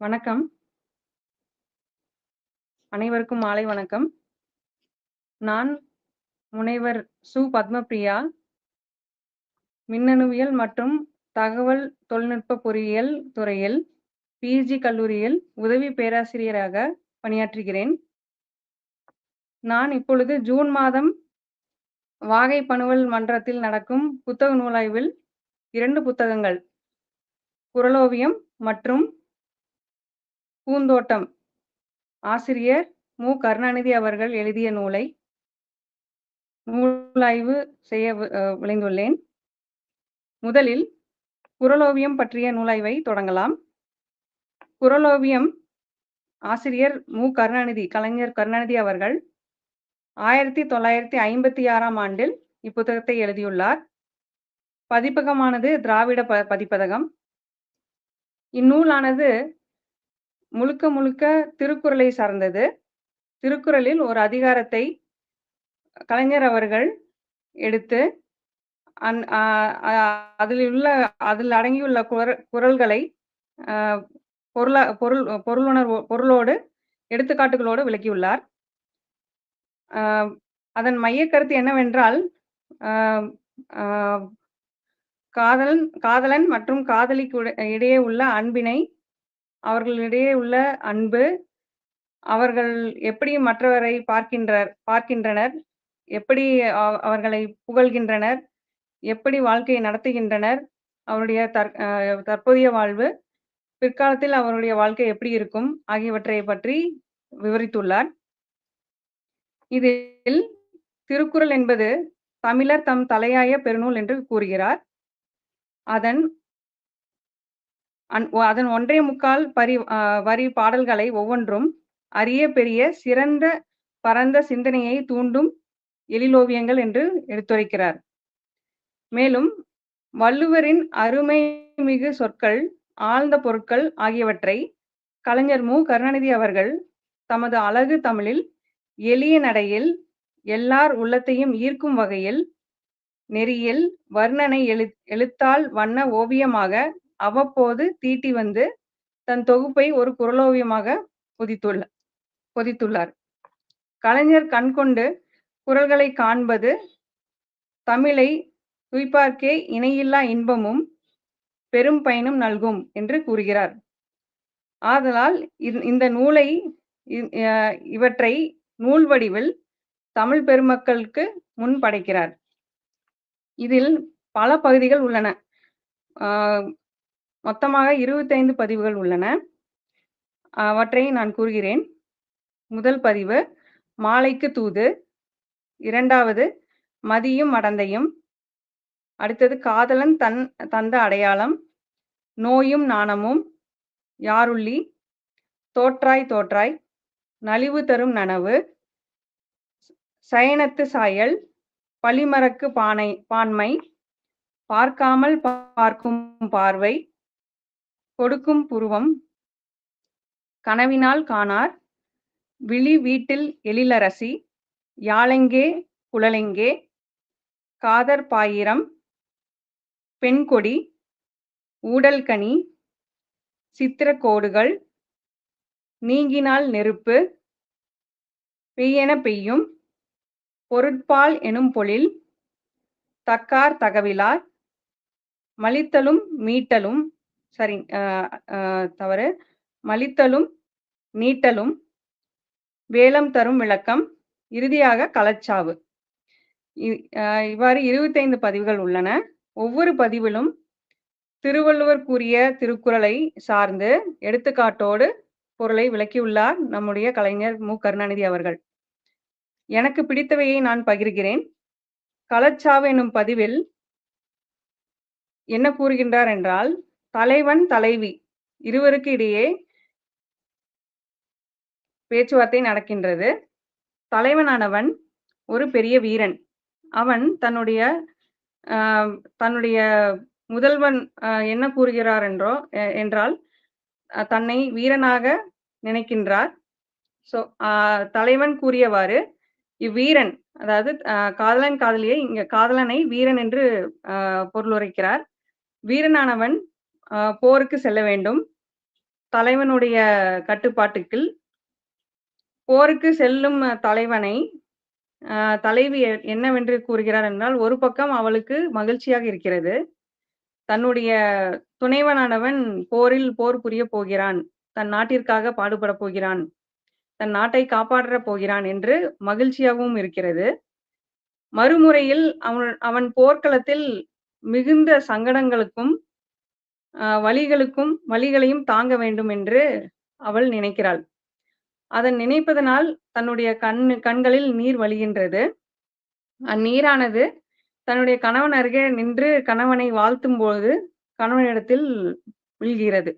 வணக்கம். அனைவருக்கும் மாலை வணக்கம். நான் முனைவர் சு. பத்மபிரியா. மின்னணுவியல் மற்றும் தகவல் தொழில்நுட்ப பொறியியல் துறையில் பிஜி கல்லூரியில் உதவி பேராசிரியராக பணியாற்றுகிறேன். நான் இப்பொழுது ஜூன் மாதம் வாகை பனுவல் மன்றத்தில் நடக்கும் புத்தக நூலாய்வில் இரண்டு புத்தகங்கள் குரலோவியம் மற்றும் பூந்தோட்டம் ஆசிரியர் மு. கருணாநிதி அவர்கள் எழுதிய நூலை நூலாய்வு செய்ய விளைந்துள்ளேன் முதலில் குரலோவியம் பற்றிய நூலாய்வை தொடங்கலாம். குரலோவியம் ஆசிரியர் மு. கருணாநிதி கலைஞர் கருணாநிதி அவர்கள் 1956ஆம் ஆண்டில் இப்புத்தகத்தை எழுதியுள்ளார். பதிப்பகமானது திராவிட ப பதிப்பதகம். இந்நூலானது முழுக்க முழுக்க திருக்குறளை சார்ந்தது. திருக்குறளில் ஒரு அதிகாரத்தை கலைஞர் அவர்கள் எடுத்து அந் அ அதில் உள்ள அதில் அடங்கியுள்ள குற குரல்களை பொருளா பொருள் பொருளுணர்வு பொருளோடு எடுத்துக்காட்டுகளோடு விளக்கியுள்ளார். அ அதன் மையக்கருத்து என்னவென்றால், காதலன் காதலன் மற்றும் காதலிக்கு இடையே உள்ள அன்பினை, அவர்களிடையே உள்ள அன்பு, அவர்கள் எப்படி மற்றவரை பார்க்கின்றார் பார்க்கின்றனர், எப்படி அவர்களை புகழ்கின்றனர், எப்படி வாழ்க்கையை நடத்துகின்றனர், அவருடைய தற் தற்போதைய வாழ்வு, பிற்காலத்தில் அவருடைய வாழ்க்கை எப்படி இருக்கும் ஆகியவற்றை பற்றி விவரித்துள்ளார். இதில் திருக்குறள் என்பது தமிழர் தம் தலையாய பெருநூல் என்று கூறுகிறார். அதன் அதன் 1 1/4 பரி வரி பாடல்களை ஒவ்வொன்றும் அரிய பெரிய சிறந்த பரந்த சிந்தனையை தூண்டும் எழிலோவியங்கள் என்று எடுத்துரைக்கிறார். மேலும் வள்ளுவரின் அருமை மிகு சொற்கள், ஆழ்ந்த பொருட்கள் ஆகியவற்றை கலைஞர் மு. கருணாநிதி அவர்கள் தமது அழகு தமிழில், எளிய நடையில், எல்லார் உள்ளத்தையும் ஈர்க்கும் வகையில், நெறியில், வர்ணனை எழு எழுத்தால் வண்ண ஓவியமாக அவ்வப்போது தீட்டி வந்து, தன் தொகுப்பை ஒரு குரலோவியமாக பொதித்துள்ள பொதித்துள்ளார். கலைஞர் கண்கொண்டு குரல்களை காண்பது தமிழை துய்ப்பார்க்கே இணையில்லா இன்பமும், பெரும் பயனும் நல்கும் என்று கூறுகிறார். ஆதலால் இந் இந்த நூலை இ இவற்றை நூல் வடிவில் தமிழ் பெருமக்களுக்கு முன் படைக்கிறார். இதில் பல பகுதிகள் உள்ளன. மொத்தமாக 25 பதிவுகள் உள்ளன. அவற்றை நான் கூறுகிறேன். முதல் பதிவு மாலைக்கு தூது. இரண்டாவது மதியும் மடந்தையும். அடுத்தது காதலன் தன் தந்த அடையாளம். நோயும் நாணமும். யாருள்ளி. தோற்றாய் தோற்றாய். நலிவு தரும் நனவு. சயனத்து சாயல். பழிமறக்கு பானை பான்மை. பார்க்காமல் பார்க்கும் பார்வை. கொடுக்கும் புருவம். கனவினால் காணார். விழி வீட்டில் எழிலரசி. யாழெங்கே குழலெங்கே. காதர் பாயிரம். பெண்கொடி. ஊடல்கனி சித்திரக்கோடுகள் நீங்கினால் நெருப்பு. பெய்யென பெய்யும். பொருட்பால் எனும் பொழில். தக்கார் தகவிலார். மலித்தலும் மீட்டலும் சாரி தவறு. மலித்தலும் நீட்டலும். வேலம் தரும் விளக்கம். இறுதியாக களச்சாவு. இ இவ்வாறு 25 பதிவுகள் உள்ளன. ஒவ்வொரு பதிவிலும் திருவள்ளுவர் கூறிய திருக்குறளை சார்ந்து எடுத்துக்காட்டோடு பொருளை விளக்கியுள்ளார் நம்முடைய கலைஞர் மு. கருணாநிதி அவர்கள். எனக்கு பிடித்தவையை நான் பகிர்கிறேன். களச்சாவு எனும் பதிவில் என்ன கூறுகின்றார் என்றால், தலைவன், தலைவி இருவருக்கு இடையே பேச்சுவார்த்தை நடக்கின்றது. தலைவனானவன் ஒரு பெரிய வீரன். அவன் தன்னுடைய தன்னுடைய முதல்வன் என்ன கூறுகிறார் என்றோ என்றால், தன்னை வீரனாக நினைக்கின்றார். ஸோ தலைவன் கூறியவாறு இவ்வீரன் அதாவது காதலன், காதலியை இங்க காதலனை வீரன் என்று அ பொருளுரைக்கிறார். வீரனானவன் போருக்கு செல்ல வேண்டும். தலைவனுடைய கட்டுப்பாட்டுக்குள் போருக்கு செல்லும் தலைவனை தலைவி எ- என்னவென்று கூறுகிறார் என்றால், ஒரு பக்கம் அவளுக்கு மகிழ்ச்சியாக இருக்கிறது. தன்னுடைய துணைவனானவன் போரில் போர் புரிய போகிறான். தன் நாட்டிற்காக பாடுபடப் போகிறான். தன் நாட்டை காப்பாற்றப் போகிறான் என்று மகிழ்ச்சியாகவும் இருக்கிறது. மறுமுறையில் அவன் அவன் போர்க்களத்தில் மிகுந்த சங்கடங்களுக்கும், வழிகளுக்கும் வழிகளையும் வலிகளையும் தாங்க வேண்டும் என்று அவள் நினைக்கிறாள். அதன் நினைப்பதனால் தன்னுடைய கண் கண்களில் நீர் வழிகின்றது. அந்நீரானது தன்னுடைய கணவன் அருகே நின்று கணவனை வாழ்த்தும் போது கணவனிடத்தில் விழுகிறது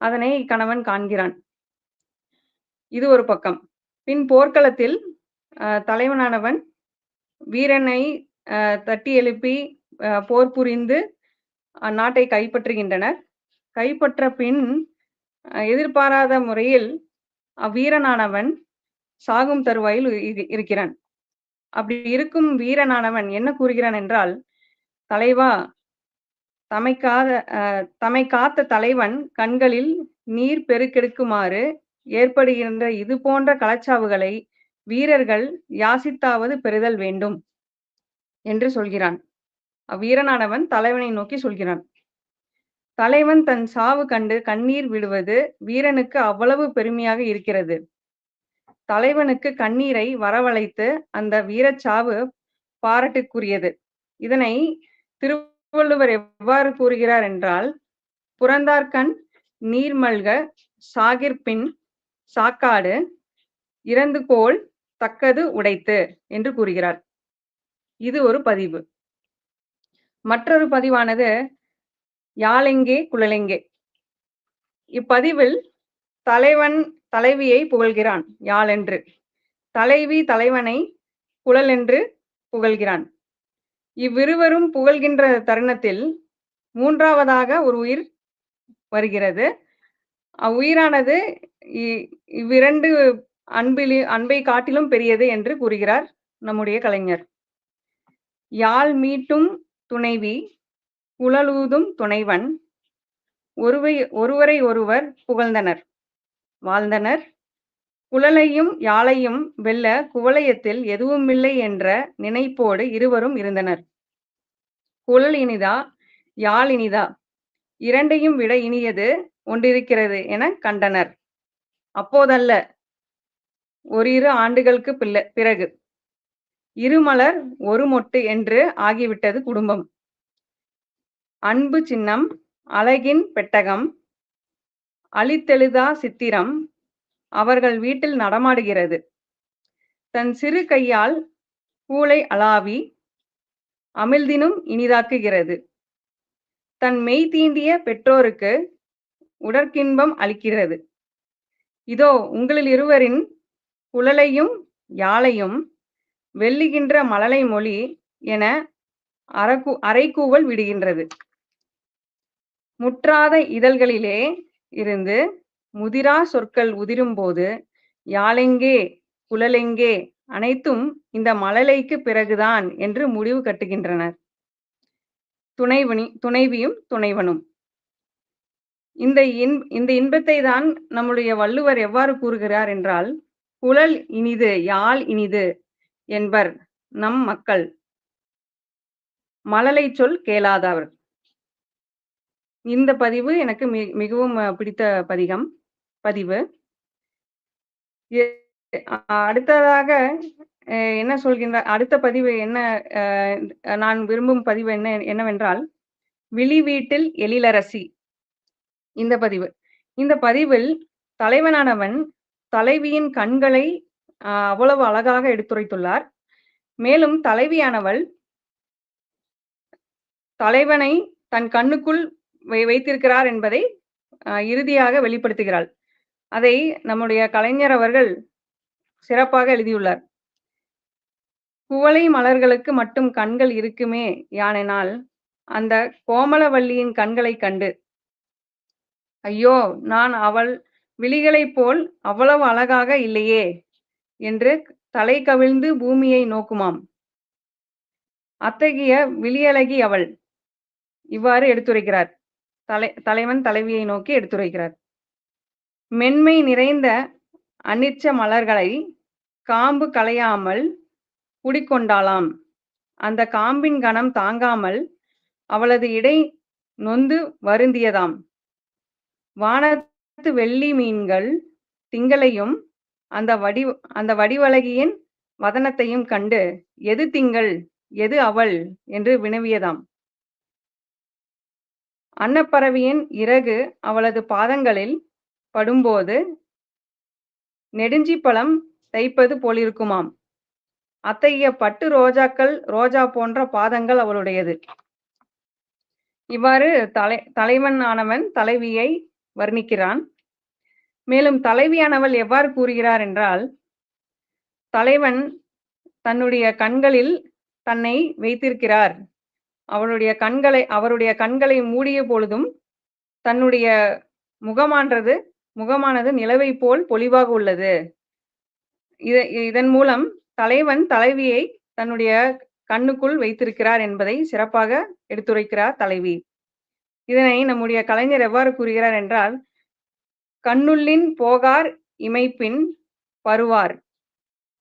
அதனை கணவன் காண்கிறான். இது ஒரு பக்கம். பின் போர்க்களத்தில் தலைவனானவன் வீரனை தட்டி எழுப்பி போர் புரிந்து அந்நாட்டை கைப்பற்றுகின்றனர். கைப்பற்ற பின் எதிர்பாராத முறையில் அவ்வீரனானவன் சாகும் தருவாயில் இருக்கிறான். அப்படி இருக்கும் வீரனானவன் என்ன கூறுகிறான் என்றால், "தலைவா, தமைக்காத காத தம்மை காத்த தலைவன் கண்களில் நீர் பெருக்கெடுக்குமாறு ஏற்படுகின்ற இது போன்ற கலச்சாவுகளை வீரர்கள் யாசித்தாவது பெறுதல் வேண்டும்" என்று சொல்கிறான். அவ்வீரனானவன் தலைவனை நோக்கி சொல்கிறான். தலைவன் தன் சாவு கண்டு கண்ணீர் விடுவது வீரனுக்கு அவ்வளவு பெருமையாக இருக்கிறது. தலைவனுக்கு கண்ணீரை வரவழைத்து அந்த வீரச்சாவு பாராட்டுக்குரியது. இதனை திருவள்ளுவர் எவ்வாறு கூறுகிறார் என்றால், "புறந்தார்கண் நீர்மல்க சாகிர்பின் சாகிற்பின் சாக்காடு இறந்துகோள் தக்கது உடைத்து" என்று கூறுகிறார். இது ஒரு பதிவு. மற்றொரு பதிவானது யாழெங்கே குழலெங்கே" இப்பதிவில் தலைவன் தலைவியை புகழ்கிறான் யாழென்று. தலைவி தலைவனை குழல் என்று புகழ்கிறான். இவ்விருவரும் புகழ்கின்ற தருணத்தில் மூன்றாவதாக ஒரு உயிர் வருகிறது. அவ்வுயிரானது இ இவ்விரண்டு அன்பிலி அன்பைக் காட்டிலும் பெரியது என்று கூறுகிறார் நம்முடைய கலைஞர். "யாழ் மீட்டும் துணைவி, குழலூதும் துணைவன், ஒருவை ஒருவரை ஒருவர் புகழ்ந்தனர், வாழ்ந்தனர். குழலையும் யாழையும் வெல்ல குவளையத்தில் எதுவுமில்லை என்ற நினைப்போடு இருவரும் இருந்தனர். குழல் இனிதா, யாழ் இனிதா, இரண்டையும் விட இனியது ஒன்றிருக்கிறது என கண்டனர். அப்போதல்ல, ஓரிரு ஆண்டுகளுக்குப் பிள்ள பிறகு. இருமலர் ஒரு மொட்டு என்று ஆகிவிட்டது குடும்பம். அன்பு சின்னம், அழகின் பெட்டகம், அழித்தெழுதா சித்திரம் அவர்கள் வீட்டில் நடமாடுகிறது. தன் சிறு கையால் பூளை அளாவி, அமிழ்தினும் இனிதாக்குகிறது. தன் மெய் தீண்டிய பெற்றோருக்கு உடற்கின்பம் அளிக்கிறது. இதோ உங்களில் இருவரின் குழலையும் யாழையும் வெல்லுகின்ற மழலை மொழி" என அரக்கு அரைக்கூவல் விடுகின்றது. முற்றாத இதழ்களிலே இருந்து முதிரா சொற்கள் உதிரும்போது, "யாழெங்கே, குழலெங்கே அனைத்தும் இந்த மழலைக்கு பிறகுதான்" என்று முடிவு கட்டுகின்றனர். துணைவனி துணைவியும் துணைவனும். இந்த இன் இந்த இன்பத்தை தான் நம்முடைய வள்ளுவர் எவ்வாறு கூறுகிறார் என்றால், "குழல் இனிது, யாழ் இனிது என்பர் நம் மக்கள். மழலை சொல் கேளாதவர்." இந்த பதிவு எனக்கு மி மிகவும் பிடித்த பதிகம் பதிவு. அடுத்ததாக என்ன சொல்கின்றார் அடுத்த பதிவு என்ன நான் விரும்பும் பதிவு என்ன என்னவென்றால், "விழி வீட்டில் எழிலரசி" இந்த பதிவு. இந்த பதிவில் தலைவனானவன் தலைவியின் கண்களை அவ்வளவு அழகாக எடுத்துரைத்துள்ளார். மேலும் தலைவியானவள் தலைவனை தன் கண்ணுக்குள் வை வைத்திருக்கிறார் என்பதை இறுதியாக வெளிப்படுத்துகிறாள். அதை நம்முடைய கலைஞர் அவர்கள் சிறப்பாக எழுதியுள்ளார். "குவளை மலர்களுக்கு மட்டும் கண்கள் இருக்குமே யானெனால், அந்த கோமலவள்ளியின் கண்களைக் கண்டு, ஐயோ! நான் அவள் விழிகளைப் போல் அவ்வளவு அழகாக இல்லையே" என்று தலை கவிழ்ந்து பூமியை நோக்குமாம். அத்தகைய விழியழகி அவள். இவ்வாறு எடுத்துரைக்கிறார். தலை தலைவன் தலைவியை நோக்கி எடுத்துரைக்கிறார். மென்மை நிறைந்த அனிச்ச மலர்களை காம்பு களையாமல் குடிக்கொண்டாளாம் அந்த காம்பின் கணம் தாங்காமல் அவளது இடை நொந்து வருந்தியதாம் வானத்து வெள்ளி மீன்கள் திங்களையும் அந்த வடி அந்த வடிவழகியின் வதனத்தையும் கண்டு எது திங்கள் எது அவள்? என்று வினவியதாம். அன்னப்பறவையின் இறகு அவளது பாதங்களில் படும்போது நெடுஞ்சிப்பழம் தைப்பது போலிருக்குமாம். அத்தகைய பட்டு ரோஜாக்கள் ரோஜா போன்ற பாதங்கள் அவளுடையது. இவ்வாறு தலை தலைவன் ஆனவன் தலைவியை வர்ணிக்கிறான். மேலும் தலைவியானவள் எவ்வாறு கூறுகிறார் என்றால் தலைவன் தன்னுடைய கண்களில் தன்னை வைத்திருக்கிறார். அவளுடைய கண்களை அவருடைய கண்களை மூடிய பொழுதும் தன்னுடைய முகமான்றது முகமானது நிலவை போல் பொலிவாக உள்ளது. இதன் மூலம் தலைவன் தலைவியை தன்னுடைய கண்ணுக்குள் வைத்திருக்கிறார் என்பதை சிறப்பாக எடுத்துரைக்கிறார் தலைவி. இதனை நம்முடைய கலைஞர் எவ்வாறு கூறுகிறார் என்றால் கண்ணுள்ளின் போகார் இமைப்பின் பருவார்.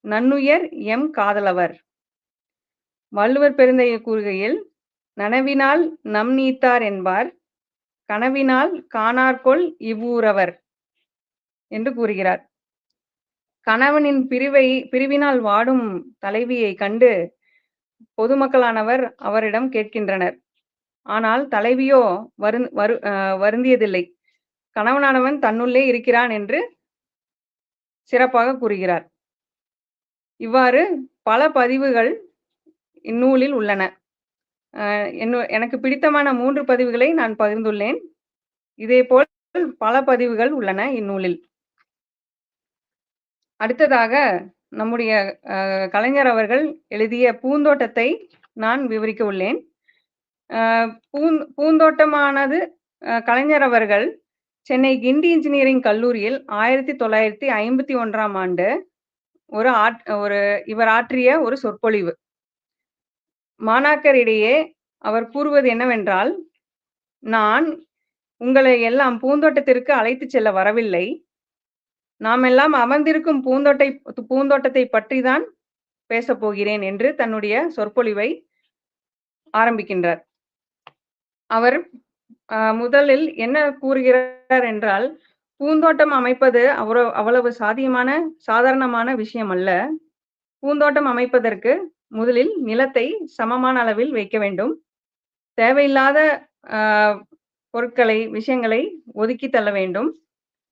நன்னுயர் எம் காதலவர். வள்ளுவர் பெருந்தைய கூறுகையில் நனவினால் நம் நீத்தார் என்பார் கனவினால் காணார்கொள் இவ்வூரவர் என்று கூறுகிறார். கணவனின் பிரிவை பிரிவினால் வாடும் தலைவியை கண்டு பொதுமக்களானவர் அவரிடம் கேட்கின்றனர். ஆனால் தலைவியோ வரு வரு வருந்தியதில்லை. கணவனானவன் தன்னுள்ளே இருக்கிறான் என்று சிறப்பாக கூறுகிறார். இவ்வாறு பல பதிவுகள் இந்நூலில் உள்ளன. எனக்கு பிடித்தமான மூன்று பதிவுகளை நான் பகிர்ந்துள்ளேன். இதேபோல் பல பதிவுகள் உள்ளன இந்நூலில். அடுத்ததாக நம்முடைய கலைஞர் அவர்கள் எழுதிய பூந்தோட்டத்தை நான் விவரிக்க உள்ளேன். பூந்தோட்டமானது கலைஞர் அவர்கள் சென்னை கிண்டி இன்ஜினியரிங் கல்லூரியில் ஆயிரத்தி தொள்ளாயிரத்தி ஐம்பத்தி ஒன்றாம் ஆண்டு ஒரு ஆட் ஒரு இவர் ஆற்றிய ஒரு சொற்பொழிவு. மாணாக்கரிடையே அவர் கூறுவது என்னவென்றால் நான் உங்களை எல்லாம் பூந்தோட்டத்திற்கு அழைத்து செல்ல வரவில்லை. நாம் எல்லாம் அமர்ந்திருக்கும் பூந்தோட்டை பூந்தோட்டத்தை பற்றி தான் பேசப் போகிறேன் என்று தன்னுடைய சொற்பொழிவை ஆரம்பிக்கின்றார். அவர் முதலில் என்ன கூறுகிறார் என்றால் பூந்தோட்டம் அமைப்பது அவ்வளவு அவ்வளவு சாத்தியமான சாதாரணமான விஷயம் அல்ல. பூந்தோட்டம் அமைப்பதற்கு முதலில் நிலத்தை சமமான அளவில் வைக்க வேண்டும். தேவையில்லாத பொருட்களை விஷயங்களை ஒதுக்கி தள்ள வேண்டும்.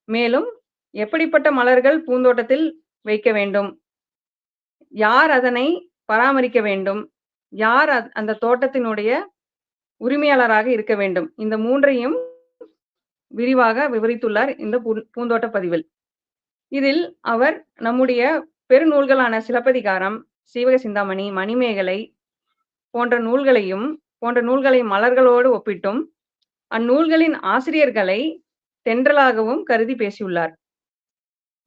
மேலும் எப்படிப்பட்ட மலர்கள் பூந்தோட்டத்தில் வைக்க வேண்டும்? யார் அதனை பராமரிக்க வேண்டும்? யார் அந்த தோட்டத்தினுடைய உரிமையாளராக இருக்க வேண்டும். இந்த மூன்றையும் விரிவாக விவரித்துள்ளார் இந்த பூந்தோட்ட பதிவில். இதில் அவர் நம்முடைய பெருநூல்களான சிலப்பதிகாரம் சீவக சிந்தாமணி மணிமேகலை போன்ற நூல்களையும் போன்ற நூல்களை மலர்களோடு ஒப்பிட்டும் அந்நூல்களின் ஆசிரியர்களை தென்றலாகவும் கருதி பேசியுள்ளார்.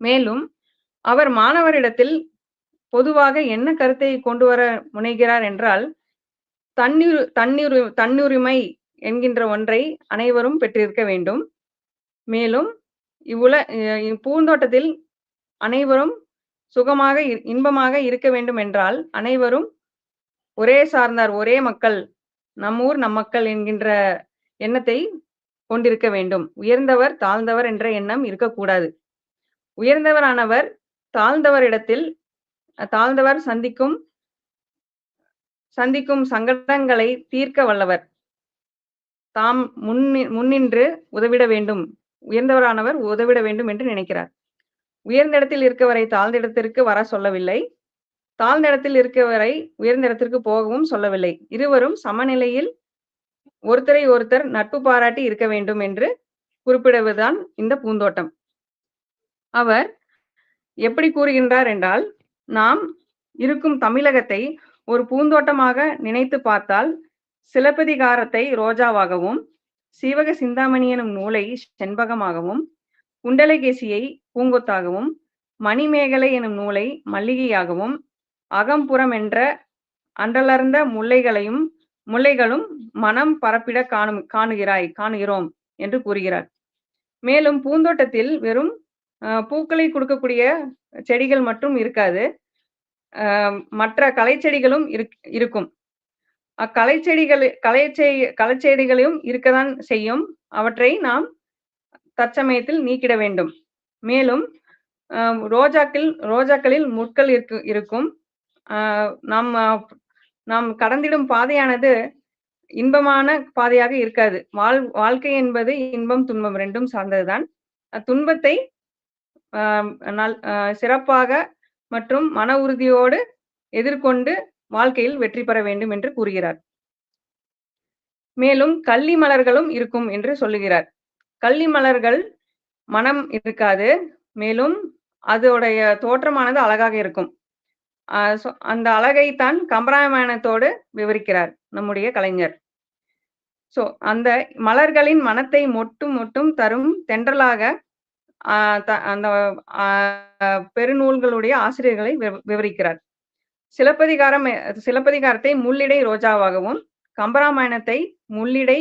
மேலும் அவர் மாணவரிடத்தில் பொதுவாக என்ன கருத்தை கொண்டு வர முனைகிறார் என்றால் தண்ணீர் தண்ணீர் தன்னுரிமை என்கின்ற ஒன்றை அனைவரும் பெற்றிருக்க வேண்டும். மேலும் இவ்வுல பூந்தோட்டத்தில் அனைவரும் சுகமாக இன்பமாக இருக்க வேண்டும் என்றால் அனைவரும் ஒரே சார்ந்தார் ஒரே மக்கள் நம்மூர் நம் மக்கள் என்கின்ற எண்ணத்தை கொண்டிருக்க வேண்டும். உயர்ந்தவர் தாழ்ந்தவர் என்ற எண்ணம் இருக்கக்கூடாது. உயர்ந்தவரானவர் தாழ்ந்தவரிடத்தில் தாழ்ந்தவர் சந்திக்கும் சந்திக்கும் சங்கடங்களை தீர்க்க வல்லவர். தாம் முன் முன்னின்று உதவிட வேண்டும். உயர்ந்தவரானவர் உதவிட வேண்டும் என்று நினைக்கிறார். உயர்ந்த இடத்தில் இருக்கவரை தாழ்ந்த இடத்திற்கு வர சொல்லவில்லை. தாழ்ந்த இடத்தில் இருக்கவரை உயர்ந்த இடத்திற்கு போகவும் சொல்லவில்லை. இருவரும் சமநிலையில் ஒருத்தரை ஒருத்தர் நட்பு பாராட்டி இருக்க வேண்டும் என்று குறிப்பிடுவதுதான் இந்த பூந்தோட்டம். அவர் எப்படி கூறுகின்றார் என்றால் நாம் இருக்கும் தமிழகத்தை ஒரு பூந்தோட்டமாக நினைத்து பார்த்தால் சிலப்பதிகாரத்தை ரோஜாவாகவும் சீவக சிந்தாமணி எனும் நூலை செண்பகமாகவும் குண்டலகேசியை பூங்கொத்தாகவும் மணிமேகலை எனும் நூலை மல்லிகையாகவும் அகம்புறம் என்ற அன்றலர்ந்த முல்லைகளையும் முல்லைகளும் மனம் பரப்பிட காணும் காணுகிறாய் காணுகிறோம் என்று கூறுகிறார் மேலும் பூந்தோட்டத்தில் வெறும் பூக்களை கொடுக்கக்கூடிய செடிகள் மட்டும் இருக்காது. மற்ற கலைச்செடிகளும் இருக் இருக்கும். அக்கலைச்செடிகள் கலைச்செ கலைச்செடிகளும் இருக்கத்தான் செய்யும். அவற்றை நாம் தற்சமயத்தில் நீக்கிட வேண்டும். மேலும் ரோஜாக்கள் ரோஜாக்களில் முட்கள் இருக்கு இருக்கும். நாம் நாம் கடந்திடும் பாதையானது இன்பமான பாதையாக இருக்காது. வாழ் வாழ்க்கை என்பது இன்பம், துன்பம் 2ம் சார்ந்தது தான். அத்துன்பத்தை நல் சிறப்பாக மற்றும் மன உறுதியோடு எதிர்கொண்டு வாழ்க்கையில் வெற்றி பெற வேண்டும் என்று கூறுகிறார். மேலும் கள்ளி மலர்களும் இருக்கும் என்று சொல்லுகிறார். கள்ளி மலர்கள் மனம் இருக்காது. மேலும் அதோடைய தோற்றமானது அழகாக இருக்கும். அந்த அழகைத்தான் கம்பராமாயணத்தோடு விவரிக்கிறார் நம்முடைய கலைஞர். ஸோ அந்த மலர்களின் மனத்தை மொட்டும் மொட்டும் தரும் தென்றலாக அந்த அ பெருநூல்களுடைய ஆசிரியர்களை விவ விவரிக்கிறார். சிலப்பதிகாரம் சிலப்பதிகாரத்தை முள்ளிடை ரோஜாவாகவும், கம்பராமாயணத்தை முள்ளிடை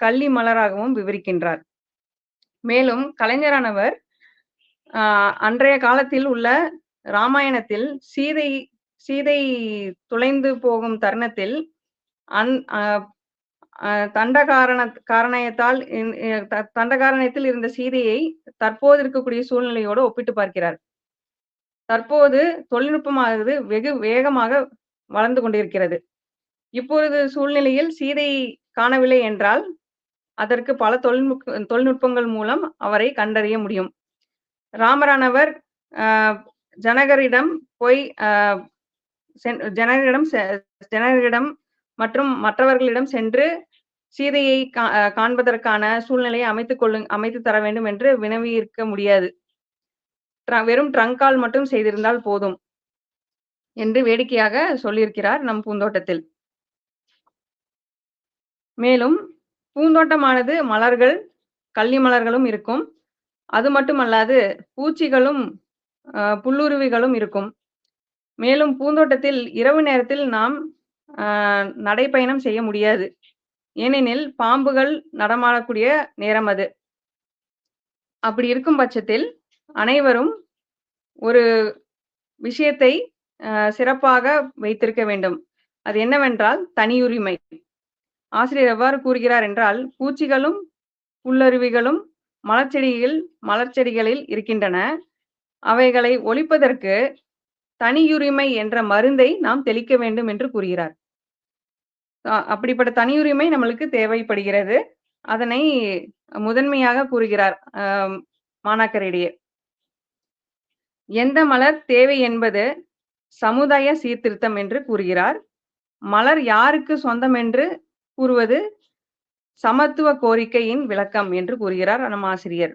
கள்ளி மலராகவும் விவரிக்கின்றார். மேலும் கலைஞரானவர் அன்றைய காலத்தில் உள்ள ராமாயணத்தில் சீதை சீதை துளைந்து போகும் தருணத்தில் அந் அ தண்டகாரண காரணயத்தால் இன் எ இருந்த சீதையை தற்போது இருக்கக்கூடிய சூழ்நிலையோடு ஒப்பிட்டு பார்க்கிறார். தற்போது தொழில்நுட்பமானது வெகு வேகமாக வளர்ந்து கொண்டிருக்கிறது. இப்பொழுது சூழ்நிலையில் சீதையை காணவில்லை என்றால், அதற்கு பல தொழில்நுட்ப தொழில்நுட்பங்கள் மூலம் அவரை கண்டறிய முடியும். ராமரானவர் ஜனகரிடம் போய் ஜனகரிடம் செ ஜனகரிடம் மற்றும் மற்றவர்களிடம் சென்று சீதையை கா காண்பதற்கான சூழ்நிலையை அமைத்துக் கொள்ளு அமைத்து தர வேண்டும் என்று வினவியிருக்க முடியாது. ட்ர வெறும் ட்ரங்கால் மட்டும் செய்திருந்தால் போதும். என்று வேடிக்கையாக சொல்லியிருக்கிறார் நம் பூந்தோட்டத்தில். மேலும் பூந்தோட்டமானது மலர்கள், கள்ளி மலர்களும் இருக்கும். அது மட்டுமல்லாது பூச்சிகளும், புல்லுருவிகளும் இருக்கும். மேலும் பூந்தோட்டத்தில் இரவு நேரத்தில் நாம் நடைப்பயணம் செய்ய முடியாது. ஏனெனில் பாம்புகள் நடமாடக்கூடிய நேரம் அது. அப்படி இருக்கும் பட்சத்தில் அனைவரும் ஒரு விஷயத்தை சிறப்பாக வைத்திருக்க வேண்டும். அது என்னவென்றால் தனியுரிமை. ஆசிரியர் எவ்வாறு கூறுகிறார் என்றால், பூச்சிகளும், புல்லருவிகளும் மலர்ச்செடியில் மலர்ச்செடிகளில் இருக்கின்றன. அவைகளை ஒழிப்பதற்கு தனியுரிமை என்ற மருந்தை நாம் தெளிக்க வேண்டும் என்று கூறுகிறார். அப்படிப்பட்ட தனியுரிமை நம்மளுக்கு தேவைப்படுகிறது. அதனை முதன்மையாக கூறுகிறார் மாணாக்கரிடையே. எந்த மலர் தேவை என்பது சமுதாய சீர்திருத்தம் என்று கூறுகிறார். மலர் யாருக்கு சொந்தம் என்று கூறுவது சமத்துவ கோரிக்கையின் விளக்கம் என்று கூறுகிறார் நம் ஆசிரியர்.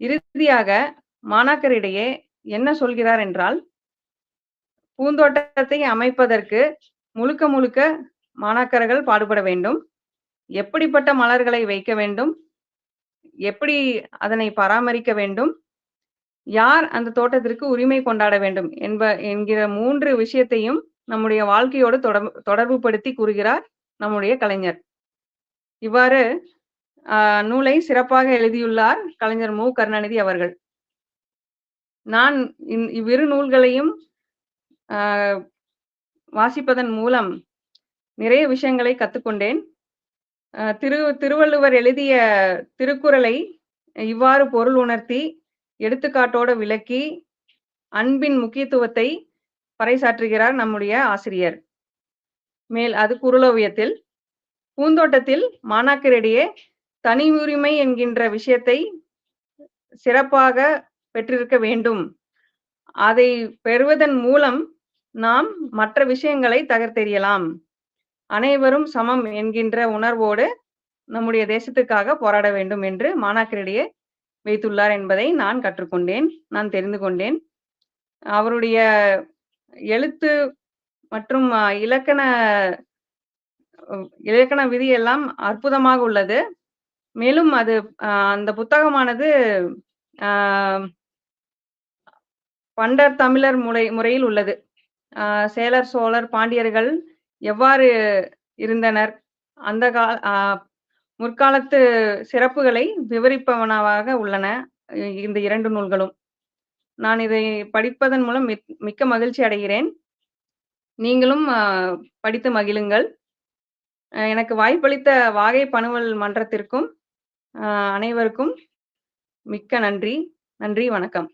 இறுதியாக மாணாக்கரிடையே என்ன சொல்கிறார் என்றால், பூந்தோட்டத்தை அமைப்பதற்கு முழுக்க முழுக்க மாணாக்கர்கள் பாடுபட வேண்டும். எப்படிப்பட்ட மலர்களை வைக்க வேண்டும்? எப்படி அதனை பராமரிக்க வேண்டும்? யார் அந்த தோட்டத்திற்கு உரிமை கொண்டாட வேண்டும் என்ப என்கிற மூன்று விஷயத்தையும் நம்முடைய வாழ்க்கையோடு தொடர்பு தொடர்புபடுத்தி கூறுகிறார் நம்முடைய கலைஞர். இவ்வாறு நூலை சிறப்பாக எழுதியுள்ளார் கலைஞர் மு. கருணாநிதி அவர்கள். நான் இந் இவ்விரு நூல்களையும் வாசிப்பதன் மூலம் நிறைய விஷயங்களை கத்துக்கொண்டேன். திரு திருவள்ளுவர் எழுதிய திருக்குறளை இவ்வாறு பொருள் உணர்த்தி, எடுத்துக்காட்டோடு விளக்கி, அன்பின் முக்கியத்துவத்தை பறைசாற்றுகிறார் நம்முடைய ஆசிரியர். மேல் அது குரலோவியத்தில் பூந்தோட்டத்தில் மாணாக்கரிடையே தனி உரிமை என்கின்ற விஷயத்தை சிறப்பாக பெற்றிருக்க வேண்டும். அதை பெறுவதன் மூலம் நாம் மற்ற விஷயங்களை தகர்த்தெறியலாம். அனைவரும் சமம் என்கின்ற உணர்வோடு நம்முடைய தேசத்துக்காக போராட வேண்டும் என்று மாணாக்கரிடையே வைத்துள்ளார் என்பதை நான் கற்றுக்கொண்டேன். நான் தெரிந்து கொண்டேன். அவருடைய எழுத்து மற்றும் இலக்கண இலக்கண விதி எல்லாம் அற்புதமாக உள்ளது. மேலும் அது அந்த புத்தகமானது பண்டர் தமிழர் முறை முறையில் உள்ளது. சேலர், சோழர், பாண்டியர்கள் எவ்வாறு இருந்தனர்? அந்த கால முற்காலத்து சிறப்புகளை விவரிப்பவனவாக உள்ளன இந்த இரண்டு நூல்களும். நான் இதை படிப்பதன் மூலம் மிக் மிக்க மகிழ்ச்சி அடைகிறேன். நீங்களும் படித்து மகிழுங்கள். எனக்கு வாய்ப்பளித்த வாகை பணுவல் மன்றத்திற்கும், அனைவருக்கும் மிக்க நன்றி. நன்றி, வணக்கம்.